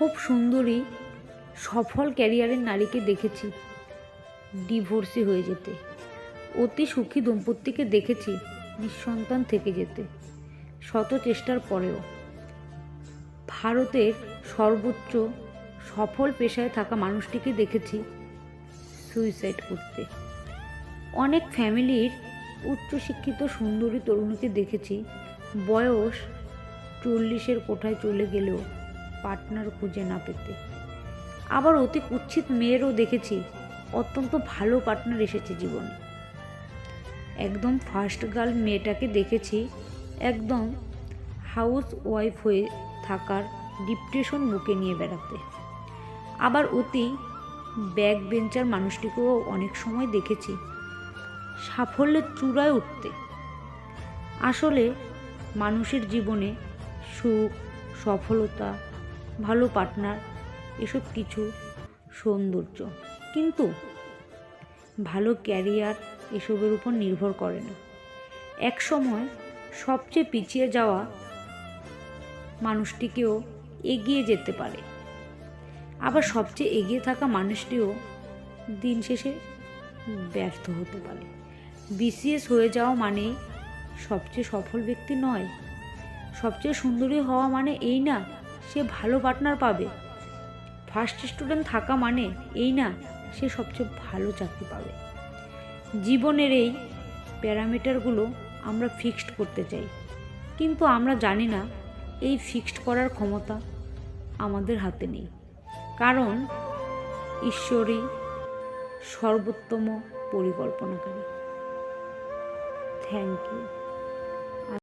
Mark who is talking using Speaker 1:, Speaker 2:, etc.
Speaker 1: খুব সুন্দরী, সফল ক্যারিয়ারের নারীকে দেখেছি, ডিভোর্সি হয়ে যেতে। অতি সুখী দম্পতিকে দেখেছি, নিঃসন্তান থেকে যেতে। শত চেষ্টার পরেও। ভারতের সর্বোচ্চ সফল পেশায় থাকা মানুষটিকে দেখেছি সুইসাইড করতে। অনেক ফ্যামিলির উচ্চশিক্ষিত সুন্দরী তরুণীকে দেখেছি, বয়স চল্লিশের কোঠায় চলে গেলেও। পার্টনার খুঁজে না পেতে। আবার অতি কুৎসিত মেয়েরও দেখেছি, অত্যন্ত ভালো পার্টনার এসেছে জীবনে। একদম ফার্স্ট গার্ল মেয়েটাকে দেখেছি, একদম হাউস ওয়াইফ হয়ে থাকার ডিপ্রেশন বুকে নিয়ে বেড়াতে। আবার অতি ব্যাক বেঞ্চার মানুষটিকেও অনেক সময় দেখেছি, সাফল্যের চূড়ায় উঠতে। আসলে মানুষের জীবনে সুখ, সফলতা ভালো পার্টনার, এসব কিছু সৌন্দর্য। কিন্তু ভালো ক্যারিয়ার এসবের উপর নির্ভর করে না। এক সময় সবচেয়ে পিছিয়ে যাওয়া মানুষটিকেও এগিয়ে যেতে পারে। আবার সবচেয়ে এগিয়ে থাকা মানুষটিও দিন শেষে ব্যর্থ হতে পারে। বিসিএস হয়ে যাওয়া মানে সবচেয়ে সফল ব্যক্তি নয়, সবচেয়ে সুন্দরী হওয়া মানে এই না সে ভালো পার্টনার পাবে। ফার্স্ট স্টুডেন্ট থাকা মানে এই না, সে সবচেয়ে ভালো চাকরি পাবে। জীবনের এই প্যারামিটারগুলো আমরা ফিক্সড করতে চাই। কিন্তু আমরা জানি না এই ফিক্সড করার ক্ষমতা আমাদের হাতে নেই। কারণ ঈশ্বরই সর্বোত্তম পরিকল্পনাকারী। Thank you